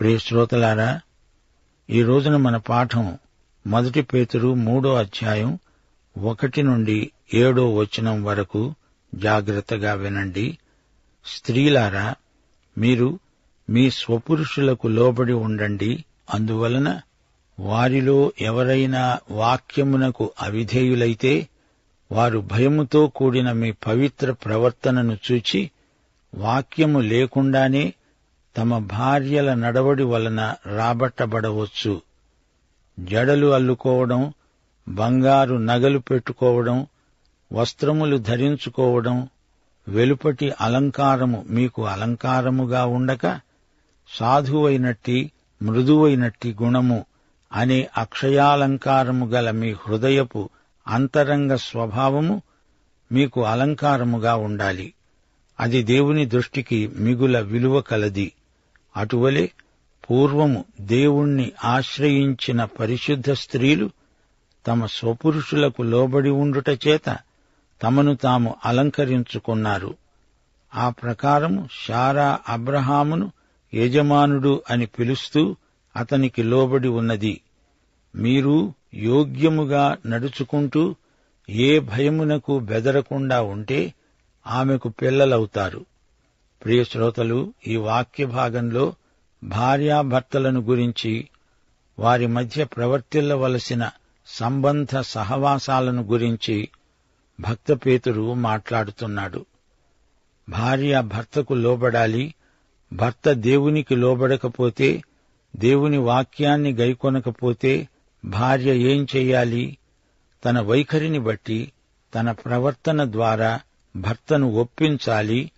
ప్రియ శ్రోతలారా ఈ రోజున మన పాఠం మొదటి పేతురు మూడో అధ్యాయం ఒకటి నుండి ఏడో వచనం వరకు జాగ్రత్తగా వినండి. స్త్రీలారా మీరు మీ స్వపురుషులకు లోబడి ఉండండి. అందువలన వారిలో ఎవరైనా వాక్యమునకు అవిధేయులైతే వారు భయముతో కూడిన మీ పవిత్ర ప్రవర్తనను చూచి వాక్యము లేకుండానే తమ భార్యల నడవడి వలన రాబట్టబడవచ్చు. జడలు అల్లుకోవడం బంగారు నగలు పెట్టుకోవడం వస్త్రములు ధరించుకోవడం వెలుపటి అలంకారము మీకు అలంకారముగా ఉండక సాధువైనట్టి మృదువైనట్టి గుణము అనే అక్షయాలంకారము గల మీ హృదయపు అంతరంగ స్వభావము మీకు అలంకారముగా ఉండాలి. అది దేవుని దృష్టికి మిగుల విలువ కలది. అటువలే పూర్వము దేవుణ్ణి ఆశ్రయించిన పరిశుద్ధ స్త్రీలు తమ స్వపురుషులకు లోబడి ఉండుట చేత తమను తాము అలంకరించుకున్నారు. ఆ ప్రకారము శారా అబ్రహామును యజమానుడు అని పిలుస్తూ అతనికి లోబడి ఉన్నది. మీరు యోగ్యముగా నడుచుకుంటూ ఏ భయమునకు బెదరకుండా ఉంటే ఆమెకు పిల్లలవుతారు. ప్రియ శ్రోతలు ఈ వాక్య భాగంలో భార్యాభర్తలను గురించి వారి మధ్య ప్రవర్తిల్లవలసిన సంబంధ సహవాసాలను గురించి భక్తపేతురు మాట్లాడుతున్నాడు. భార్య భర్తకు లోబడాలి భర్త దేవునికి లోబడకపోతే దేవుని వాక్యాన్ని గైకొనకపోతే భార్య ఏం చెయ్యాలి? తన వైఖరిని బట్టి తన ప్రవర్తన ద్వారా భర్తను ఒప్పించాలి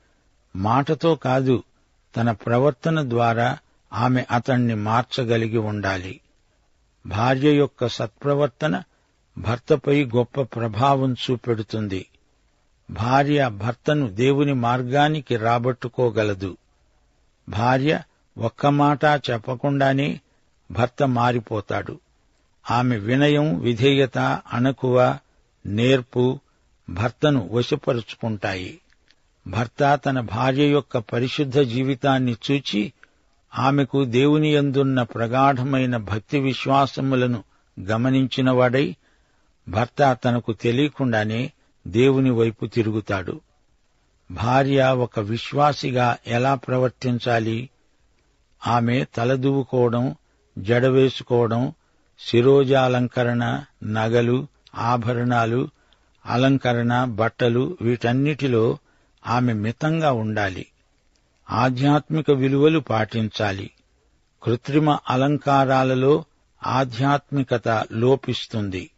మాటతో కాదు తన ప్రవర్తన ద్వారా ఆమె అతణ్ణి మార్చగలిగి ఉండాలి. భార్య యొక్క సత్ప్రవర్తన భర్తపై గొప్ప ప్రభావం చూపెడుతుంది. భార్య భర్తను దేవుని మార్గానికి రాబట్టుకోగలదు. భార్య ఒక్క మాట చెప్పకుండానే భర్త మారిపోతాడు. ఆమె వినయం విధేయత అణకువ నేర్పు భర్తను వశపరుచుకుంటాయి. భర్త తన భార్య యొక్క పరిశుద్ధ జీవితాన్ని చూచి ఆమెకు దేవుని యందున్న ప్రగాఢమైన భక్తి విశ్వాసములను గమనించినవాడై భర్త తనకు తెలియకుండానే దేవుని వైపు తిరుగుతాడు. భార్య ఒక విశ్వాసిగా ఎలా ప్రవర్తించాలి? ఆమె తలదువ్వుకోవడం జడవేసుకోవడం శిరోజాలంకరణ నగలు ఆభరణాలు అలంకరణ బట్టలు వీటన్నిటిలో ఆమె మితంగా ఉండాలి. ఆధ్యాత్మిక విలువలు పాటించాలి. కృత్రిమ అలంకారాలలో ఆధ్యాత్మికత లోపిస్తుంది.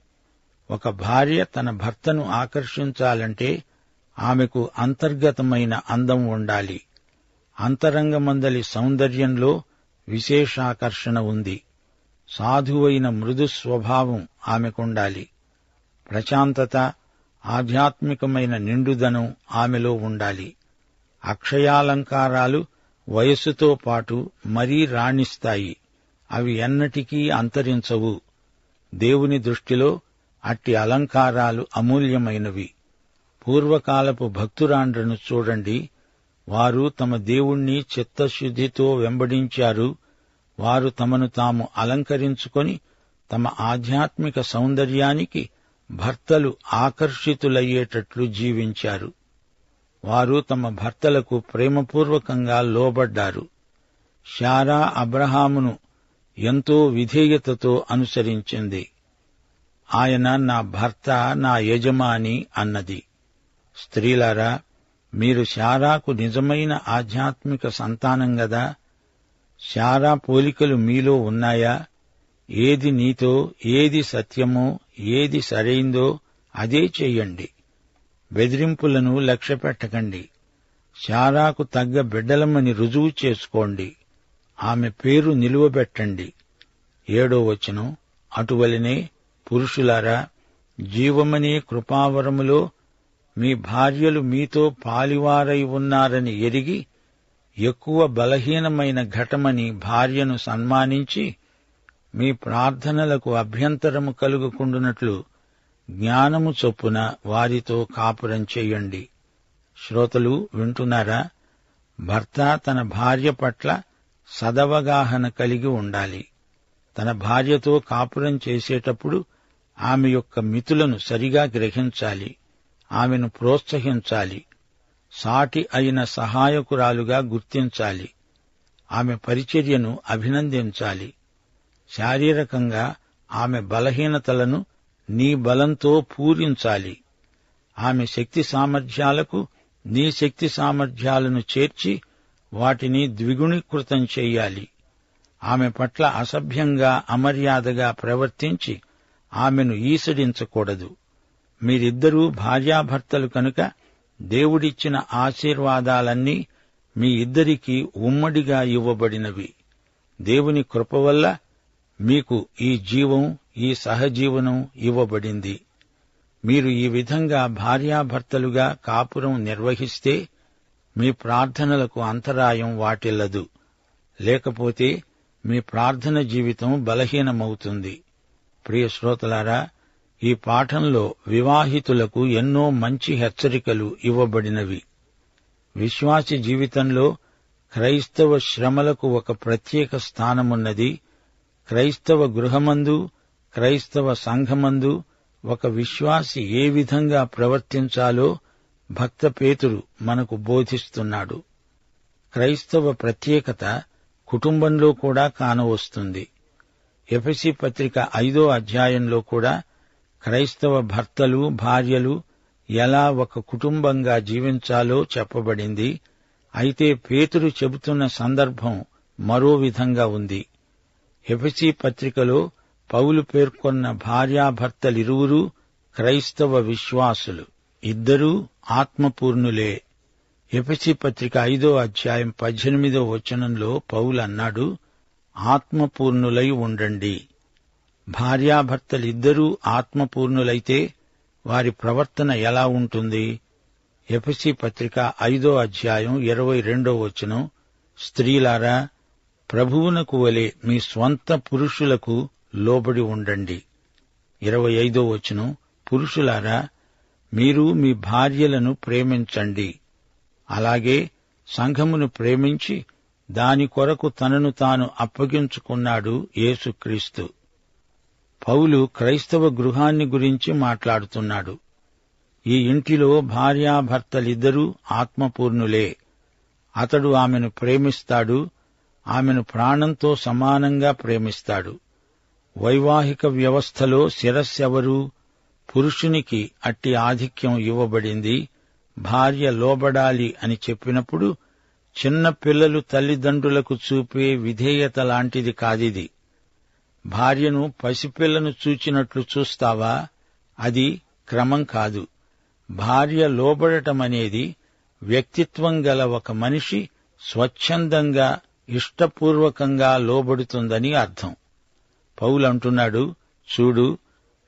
ఒక భార్య తన భర్తను ఆకర్షించాలంటే ఆమెకు అంతర్గతమైన అందం ఉండాలి. అంతరంగమందలి సౌందర్యంలో విశేషాకర్షణ ఉంది. సాధువైన మృదు స్వభావం ఆమెకుండాలి. ప్రశాంతత ఆధ్యాత్మికమైన నిండుదనం ఆమెలో ఉండాలి. అక్షయాలంకారాలు వయస్సుతో పాటు మరీ రాణిస్తాయి. అవి ఎన్నటికీ అంతరించవు. దేవుని దృష్టిలో అట్టి అలంకారాలు అమూల్యమైనవి. పూర్వకాలపు భక్తురాండ్రను చూడండి. వారు తమ దేవుణ్ణి చిత్తశుద్ధితో వెంబడించారు. వారు తమను తాము అలంకరించుకొని తమ ఆధ్యాత్మిక సౌందర్యానికి భర్తలు ఆకర్షితులయ్యేటట్లు జీవించారు. వారు తమ భర్తలకు ప్రేమపూర్వకంగా లోబడ్డారు. శారా అబ్రహామును ఎంతో విధేయతతో అనుసరించింది. ఆయన నా భర్త నా యజమాని అన్నది. స్త్రీలారా మీరు శారాకు నిజమైన ఆధ్యాత్మిక సంతానం గదా? శారా పోలికలు మీలో ఉన్నాయా? ఏది నీతో ఏది సత్యమో ఏది సరైందో అదే చెయ్యండి. బెదిరింపులను లక్ష్యపెట్టకండి శారాకు తగ్గ బిడ్డలమని రుజువు చేసుకోండి. ఆమె పేరు నిలువబెట్టండి ఏడో వచనం అటువలనే పురుషులారా జీవమనే కృపావరములో మీ భార్యలు మీతో పాలివారై ఉన్నారని ఎరిగి ఎక్కువ బలహీనమైన ఘటమని భార్యను సన్మానించి మీ ప్రార్థనలకు అభ్యంతరము కలుగుకుండునట్లు జ్ఞానము చొప్పున వారితో కాపురం చేయండి. శ్రోతలు వింటున్నారా? భర్త తన భార్య పట్ల సదవగాహన కలిగి ఉండాలి. తన భార్యతో కాపురం చేసేటప్పుడు ఆమె యొక్క మితులను సరిగా గ్రహించాలి. ఆమెను ప్రోత్సహించాలి. సాటి అయిన సహాయకురాలుగా గుర్తించాలి. ఆమె పరిచర్యను అభినందించాలి. శారీరకంగా ఆమె బలహీనతలను నీ బలంతో పూరించాలి. ఆమె శక్తి సామర్థ్యాలకు నీ శక్తి సామర్థ్యాలను చేర్చి వాటిని ద్విగుణీకృతం చెయ్యాలి ఆమె పట్ల అసభ్యంగా అమర్యాదగా ప్రవర్తించి ఆమెను ఈసడించకూడదు. మీరిద్దరూ భార్యాభర్తలు కనుక దేవుడిచ్చిన ఆశీర్వాదాలన్నీ మీ ఇద్దరికీ ఉమ్మడిగా ఇవ్వబడినవి. దేవుని కృప వల్ల మీకు ఈ జీవం ఈ సహజీవనం ఇవ్వబడింది. మీరు ఈ విధంగా భార్యాభర్తలుగా కాపురం నిర్వహిస్తే మీ ప్రార్థనలకు అంతరాయం వాటిల్లదు. లేకపోతే మీ ప్రార్థన జీవితం బలహీనమవుతుంది. ప్రియ శ్రోతలారా ఈ పాఠంలో వివాహితులకు ఎన్నో మంచి హెచ్చరికలు ఇవ్వబడినవి. విశ్వాసి జీవితంలో క్రైస్తవ శ్రమలకు ఒక ప్రత్యేక స్థానమున్నది క్రైస్తవ గృహమందు క్రైస్తవ సంఘమందు ఒక విశ్వాసి ఏ విధంగా ప్రవర్తించాలో భక్త పేతురు మనకు బోధిస్తున్నాడు. క్రైస్తవ ప్రత్యేకత కుటుంబంలో కూడా కానవస్తుంది. ఎఫసి పత్రిక ఐదో అధ్యాయంలో కూడా క్రైస్తవ భర్తలు భార్యలు ఎలా ఒక కుటుంబంగా జీవించాలో చెప్పబడింది. అయితే పేతురు చెబుతున్న సందర్భం మరో విధంగా ఉంది. ఎఫసి పత్రికలో పౌలు పేర్కొన్న భార్యాభర్తలిరువురూ క్రైస్తవ విశ్వాసులు. ఇద్దరూ ఆత్మపూర్ణులే. ఎఫసి పత్రిక ఐదో అధ్యాయం పద్దెనిమిదో వచనంలో పౌలు అన్నాడు ఆత్మపూర్ణులై ఉండండి. భార్యాభర్తలిద్దరూ ఆత్మపూర్ణులైతే వారి ప్రవర్తన ఎలా ఉంటుంది? ఎఫసి పత్రిక ఐదో అధ్యాయం ఇరవై రెండో వచనం. స్త్రీలారా ప్రభువునకు వలె మీ స్వంత పురుషులకు లోబడి ఉండండి. ఇరవై ఐదో వచనం. పురుషులారా మీరు మీ భార్యలను ప్రేమించండి. అలాగే సంఘమును ప్రేమించి దాని కొరకు తనను తాను అప్పగించుకున్నాడు యేసుక్రీస్తు. పౌలు క్రైస్తవ గృహాన్ని గురించి మాట్లాడుతున్నాడు. ఈ ఇంటిలో భార్యాభర్తలిద్దరూ ఆత్మపూర్ణులే. అతడు ఆమెను ప్రేమిస్తాడు ఆమెను ప్రాణంతో సమానంగా ప్రేమిస్తాడు. వైవాహిక వ్యవస్థలో శిరస్సెవరు? పురుషునికి అట్టి ఆధిక్యం ఇవ్వబడింది. భార్య లోబడాలి అని చెప్పినప్పుడు చిన్న పిల్లలు తల్లిదండ్రులకు చూపే విధేయత లాంటిది కాదిది. భార్యను పసిపిల్లను చూచినట్లు చూస్తావా? అది క్రమం కాదు. భార్య లోబడటమనేది వ్యక్తిత్వం గల ఒక మనిషి స్వచ్ఛందంగా ఇష్టపూర్వకంగా లోబడుతుందని అర్థం. పౌలంటున్నాడు చూడు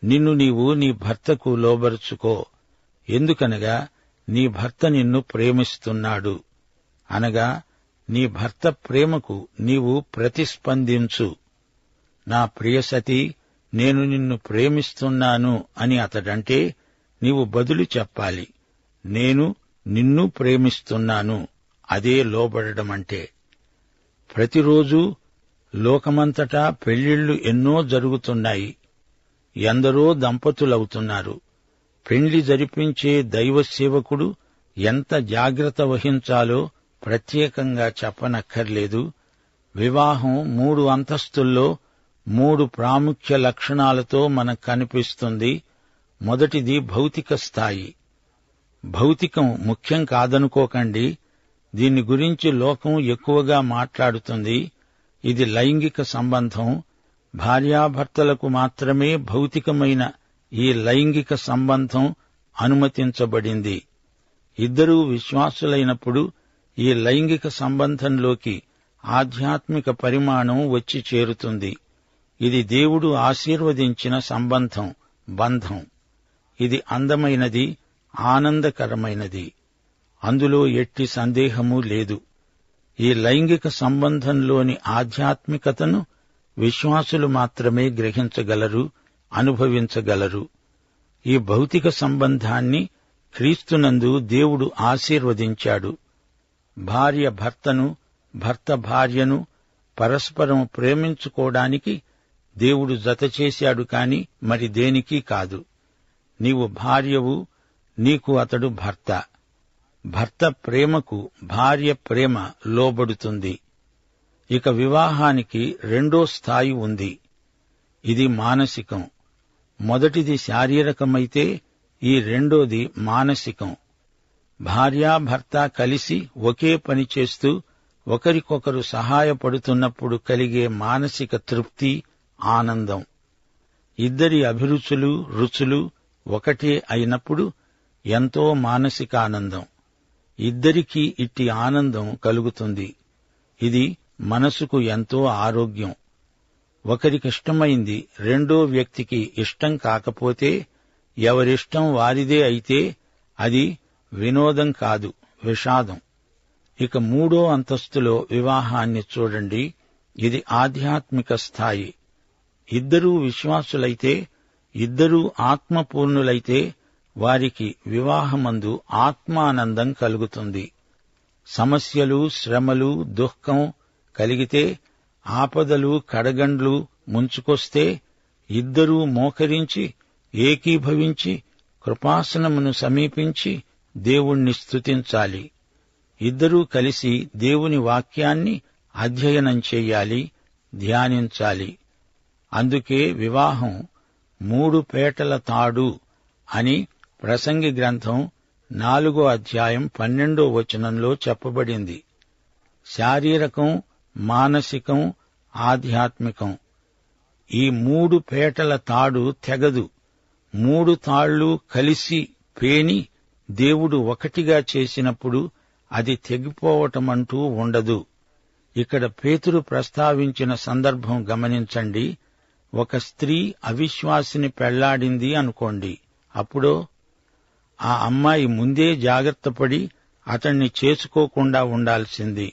నిన్ను నీవు నీ భర్తకు లోబరుచుకో. ఎందుకనగా నీ భర్త నిన్ను ప్రేమిస్తున్నాడు. అనగా నీ భర్త ప్రేమకు నీవు ప్రతిస్పందించు. నా ప్రియసతి నేను నిన్ను ప్రేమిస్తున్నాను అని అతడంటే నీవు బదులు చెప్పాలి. నేను నిన్ను ప్రేమిస్తున్నాను. అదే లోబడడమంటే. ప్రతిరోజు లోకమంతటా పెళ్ళిళ్ళు ఎన్నో జరుగుతున్నాయి. ఎందరో దంపతులవుతున్నారు. పెండ్లి జరిపించే దైవ సేవకుడు ఎంత జాగ్రత్త వహించాలో ప్రత్యేకంగా చెప్పనక్కర్లేదు. వివాహం మూడు అంతస్తుల్లో మూడు ప్రాముఖ్య లక్షణాలతో మనకు కనిపిస్తుంది. మొదటిది భౌతిక స్థాయి. భౌతికం ముఖ్యం కాదనుకోకండి. దీని గురించి లోకం ఎక్కువగా మాట్లాడుతుంది. ఇది లైంగిక సంబంధం. భార్యాభర్తలకు మాత్రమే భౌతికమైన ఈ లైంగిక సంబంధం అనుమతించబడింది. ఇద్దరూ విశ్వాసులైనప్పుడు ఈ లైంగిక సంబంధంలోకి ఆధ్యాత్మిక పరిమాణం వచ్చి చేరుతుంది. ఇది దేవుడు ఆశీర్వదించిన సంబంధం బంధం. ఇది అందమైనది ఆనందకరమైనది. అందులో ఎట్టి సందేహమూ లేదు. ఈ లైంగిక సంబంధంలోని ఆధ్యాత్మికతను విశ్వాసులు మాత్రమే గ్రహించగలరు అనుభవించగలరు. ఈ భౌతిక సంబంధాన్ని క్రీస్తునందు దేవుడు ఆశీర్వదించాడు. భార్య భర్తను భర్త భార్యను పరస్పరం ప్రేమించుకోవడానికి దేవుడు జతచేశాడు కాని మరి దేనికి కాదు. నీవు భార్యవు నీకు అతడు భర్త. భర్త ప్రేమకు భార్య ప్రేమ లోబడుతుంది. ఇక వివాహానికి రెండో స్థాయి ఉంది. ఇది మానసికం. మొదటిది శారీరకమైతే ఈ రెండోది మానసికం. భార్యాభర్త కలిసి ఒకే పని చేస్తూ ఒకరికొకరు సహాయపడుతున్నప్పుడు కలిగే మానసిక తృప్తి ఆనందం. ఇద్దరి అభిరుచులు రుచులు ఒకటే అయినప్పుడు ఎంతో మానసిక ఆనందం ఇద్దరికీ ఇట్టి ఆనందం కలుగుతుంది. ఇది మనసుకు ఎంతో ఆరోగ్యం. ఒకరికిష్టమైంది రెండో వ్యక్తికి ఇష్టం కాకపోతే ఎవరిష్టం వారిదే అయితే అది వినోదం కాదు విషాదం. ఇక మూడో అంతస్తులో వివాహాన్ని చూడండి. ఇది ఆధ్యాత్మిక స్థాయి. ఇద్దరూ విశ్వాసులైతే ఇద్దరూ ఆత్మపూర్ణులైతే వారికి వివాహమందు ఆత్మానందం కలుగుతుంది. సమస్యలు శ్రమలు దుఃఖం కలిగితే ఆపదలు కడగండ్లు ముంచుకొస్తే ఇద్దరూ మోకరించి ఏకీభవించి కృపాసనమును సమీపించి దేవుణ్ణి స్తుతించాలి. ఇద్దరూ కలిసి దేవుని వాక్యాన్ని అధ్యయనం చెయ్యాలి ధ్యానించాలి. అందుకే వివాహం మూడు పేటల తాడు అని ప్రసంగి గ్రంథం నాలుగో అధ్యాయం పన్నెండో వచనంలో చెప్పబడింది. శారీరకం మానసికం ఆధ్యాత్మికం. ఈ మూడు పేటల తాడు తెగదు. మూడు తాళ్ళు కలిసి పేని దేవుడు ఒకటిగా చేసినప్పుడు అది తెగిపోవటమంటూ ఉండదు. ఇక్కడ పేతురు ప్రస్తావించిన సందర్భం గమనించండి. ఒక స్త్రీ అవిశ్వాసిని పెళ్ళాడింది అనుకోండి. అప్పుడో ఆ అమ్మాయి ముందే జాగ్రత్తపడి అతణ్ణి చేసుకోకుండా ఉండాల్సింది.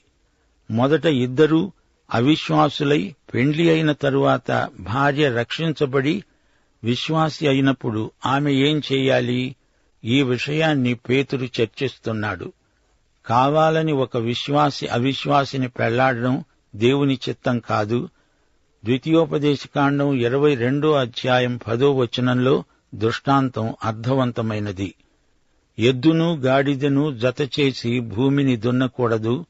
మొదట ఇద్దరూ అవిశ్వాసులై పెండ్లి అయిన తరువాత భార్య రక్షించబడి విశ్వాసి అయినప్పుడు ఆమె ఏం చేయాలి? ఈ విషయాన్ని పేతురు చర్చిస్తున్నాడు. కావాలని ఒక విశ్వాసి అవిశ్వాసిని పెళ్ళాడడం దేవుని చిత్తం కాదు. ద్వితీయోపదేశకాండం ఇరవై రెండో అధ్యాయం పదో వచనంలో దృష్టాంతం అర్థవంతమైనది. ఎద్దును గాడిదను జతచేసి భూమిని దున్నకూడదు.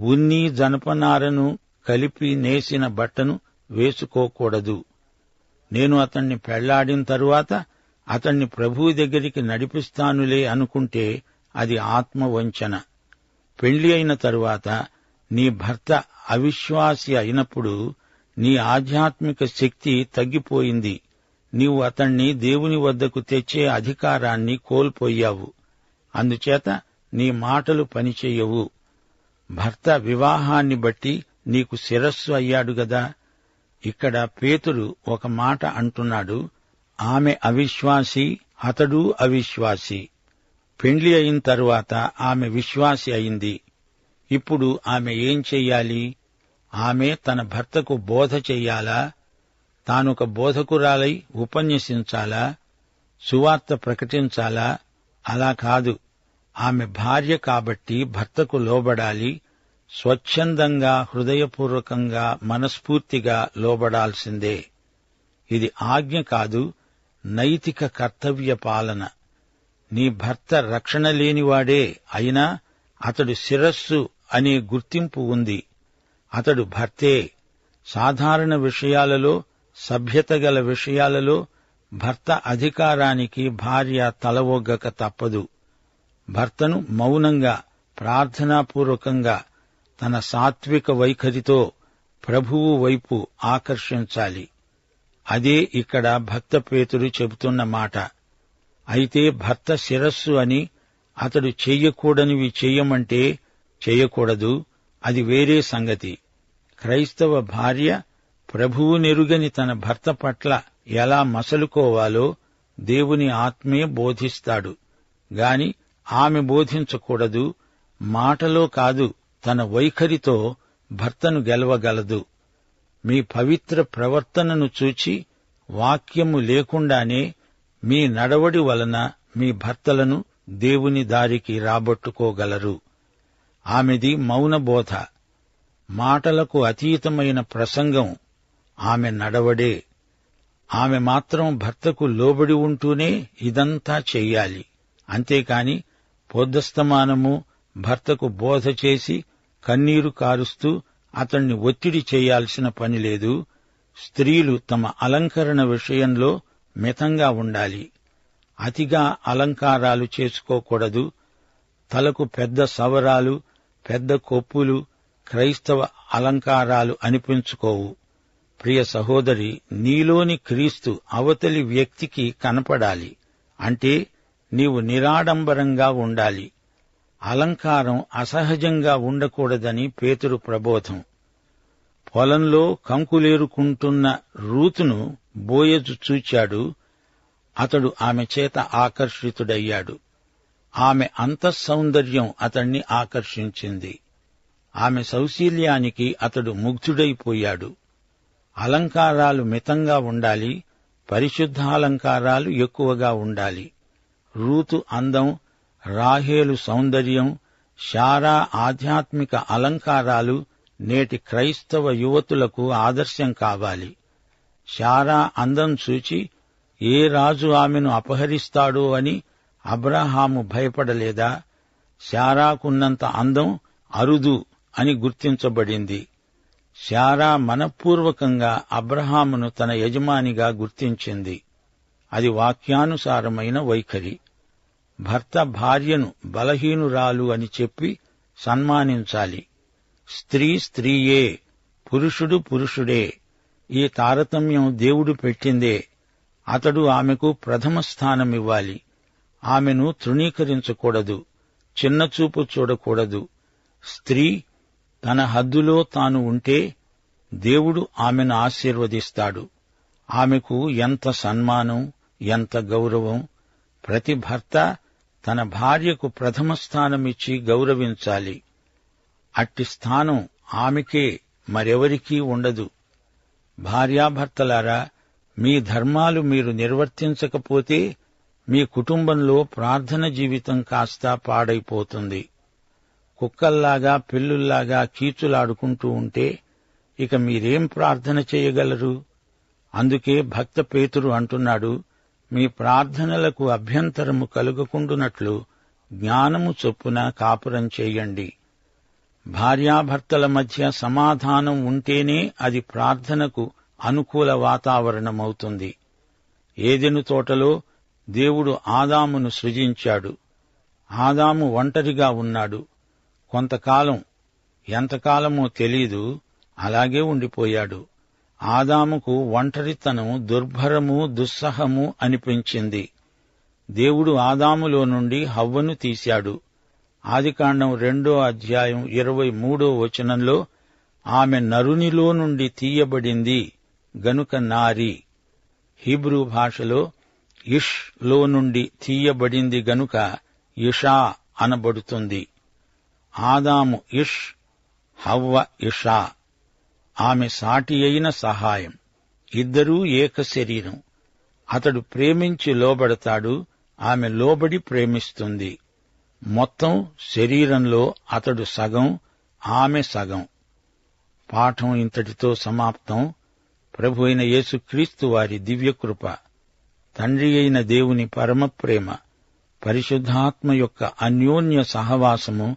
ఉన్ని జనపనారను కలిపి నేసిన బట్టను వేసుకోకూడదు. నేను అతన్ని పెళ్ళాడిన తరువాత అతన్ని ప్రభువు దగ్గరికి నడిపిస్తానులే అనుకుంటే అది ఆత్మవంచన. పెళ్ళి అయిన తరువాత నీ భర్త అవిశ్వాసి అయినప్పుడు నీ ఆధ్యాత్మిక శక్తి తగ్గిపోయింది. నీవు అతణ్ణి దేవుని వద్దకు తెచ్చే అధికారాన్ని కోల్పోయావు. అందుచేత నీ మాటలు పనిచేయవు. భర్త వివాహాన్ని బట్టి నీకు శిరస్సు అయ్యాడు గదా. ఇక్కడ పేతురు ఒక మాట అంటున్నాడు. ఆమె అవిశ్వాసి అతడు అవిశ్వాసి. పెండ్లి అయిన తరువాత ఆమె విశ్వాసి అయింది. ఇప్పుడు ఆమె ఏం చెయ్యాలి? ఆమె తన భర్తకు బోధ చెయ్యాలా? తానొక బోధకురాలై ఉపన్యసించాలా? సువార్త ప్రకటించాలా? అలా కాదు. ఆమె భార్య కాబట్టి భర్తకు లోబడాలి. స్వచ్ఛందంగా హృదయపూర్వకంగా మనస్ఫూర్తిగా లోబడాల్సిందే. ఇది ఆజ్ఞ కాదు నైతిక కర్తవ్య పాలన. నీ భర్త రక్షణ లేనివాడే అయినా అతడు శిరస్సు అనే గుర్తింపు ఉంది. అతడు భర్తే. సాధారణ విషయాలలో సభ్యత గల విషయాలలో భర్త అధికారానికి భార్య తలవొగ్గక తప్పదు. భర్తను మౌనంగా ప్రార్థనాపూర్వకంగా తన సాత్విక వైఖరితో ప్రభువు వైపు ఆకర్షించాలి. అదే ఇక్కడ భక్త పేతుడు చెబుతున్న మాట. అయితే భర్త శిరస్సు అని అతడు చెయ్యకూడనివి చెయ్యమంటే చెయ్యకూడదు అది వేరే సంగతి. క్రైస్తవ భార్య ప్రభువు నెరుగని తన భర్త పట్ల ఎలా మసలుకోవాలో దేవుని ఆత్మే బోధిస్తాడు. గాని ఆమె బోధించకూడదు మాటలో కాదు తన వైఖరితో భర్తను గెలవగలదు. మీ పవిత్ర ప్రవర్తనను చూచి వాక్యము లేకుండానే మీ నడవడి వలన మీ భర్తలను దేవుని దారికి రాబట్టుకోగలరు. ఆమెది మౌనబోధ. మాటలకు అతీతమైన ప్రసంగం. ఆమె నడవడే. ఆమె మాత్రం భర్తకు లోబడి ఉంటూనే ఇదంతా చెయ్యాలి. అంతేకాని పొద్దస్తమానము భర్తకు బోధ చేసి కన్నీరు కారుస్తూ అతణ్ణి ఒత్తిడి చేయాల్సిన పని లేదు. స్త్రీలు తమ అలంకరణ విషయంలో మితంగా ఉండాలి. అతిగా అలంకారాలు చేసుకోకూడదు. తలకు పెద్ద సవరాలు పెద్ద కొప్పులు క్రైస్తవ అలంకారాలు అనిపించుకోవు. ప్రియ సహోదరి నీలోని క్రీస్తు అవతలి వ్యక్తికి కనపడాలి. అంటే నీవు నిరాడంబరంగా ఉండాలి. అలంకారం అసహజంగా ఉండకూడదని పేతురు ప్రబోధం. పొలంలో కంకులేరుకుంటున్న రూతును బోయజు చూచాడు. అతడు ఆమె చేత ఆకర్షితుడయ్యాడు. ఆమె అంతఃసౌందర్యం అతణ్ణి ఆకర్షించింది. ఆమె సౌశీల్యానికి అతడు ముగ్ధుడైపోయాడు. అలంకారాలు మితంగా ఉండాలి పరిశుద్ధాలంకారాలు ఎక్కువగా ఉండాలి. రూతు అందం రాహేలు సౌందర్యం శారా ఆధ్యాత్మిక అలంకారాలు నేటి క్రైస్తవ యువతులకు ఆదర్శం కావాలి. శారా అందం చూచి ఏ రాజు ఆమెను అపహరిస్తాడో అని అబ్రహాము భయపడలేదా? శారాకున్నంత అందం అరుదు అని గుర్తించబడింది. శారా మనపూర్వకంగా అబ్రహామును తన యజమానిగా గుర్తించింది. అది వాక్యానుసారమైన వైఖరి. భర్త భార్యను బలహీనురాలు అని చెప్పి సన్మానించాలి. స్త్రీ స్త్రీయే పురుషుడు పురుషుడే. ఈ తారతమ్యం దేవుడు పెట్టిందే. అతడు ఆమెకు ప్రథమ స్థానమివ్వాలి ఆమెను తృణీకరించకూడదు. చిన్నచూపు చూడకూడదు. స్త్రీ తన హద్దులో తాను ఉంటే దేవుడు ఆమెను ఆశీర్వదిస్తాడు. ఆమెకు ఎంత సన్మానం ఎంత గౌరవం ప్రతి భర్త తన భార్యకు ప్రథమ స్థానమిచ్చి గౌరవించాలి. అట్టి స్థానం ఆమెకే మరెవరికీ ఉండదు. భార్యాభర్తలారా మీ ధర్మాలు మీరు నిర్వర్తించకపోతే మీ కుటుంబంలో ప్రార్థన జీవితం కాస్త పాడైపోతుంది. కుక్కల్లాగా పిల్లుల్లాగా కీచులాడుకుంటూ ఉంటే ఇక మీరేం ప్రార్థన చేయగలరు? అందుకే భక్త పేతురు అంటున్నాడు మీ ప్రార్థనలకు అభ్యంతరము కలుగకుండునట్లు జ్ఞానము చొప్పున కాపురం చేయండి. భార్యాభర్తల మధ్య సమాధానం ఉంటేనే అది ప్రార్థనకు అనుకూల వాతావరణమవుతుంది. ఏదెను తోటలో దేవుడు ఆదామును సృజించాడు. ఆదాము ఒంటరిగా ఉన్నాడు. కొంతకాలం ఎంతకాలమో తెలీదు అలాగే ఉండిపోయాడు. ఆదాముకు ఒంటరితనం దుర్భరము దుస్సహము అనిపించింది. దేవుడు ఆదాములో నుండి హవ్వను తీశాడు. ఆదికాండం రెండో అధ్యాయం ఇరవై మూడో వచనంలో ఆమె నరునిలో నుండి తీయబడింది గనుక నారి. హీబ్రూ భాషలో ఇష్లో నుండి తీయబడింది గనుక ఇషా అనబడుతుంది. ఆదాము ఇష్ హవ్వ ఇషా. ఆమె సాటి అయిన సహాయం. ఇద్దరూ ఏక శరీరం. అతడు ప్రేమించి లోబడతాడు ఆమె లోబడి ప్రేమిస్తుంది. మొత్తం శరీరంలో అతడు సగం ఆమె సగం. పాఠం ఇంతటితో సమాప్తం. ప్రభు అయిన యేసుక్రీస్తు వారి దివ్యకృప తండ్రి అయిన దేవుని పరమప్రేమ పరిశుద్ధాత్మ యొక్క అన్యోన్య సహవాసము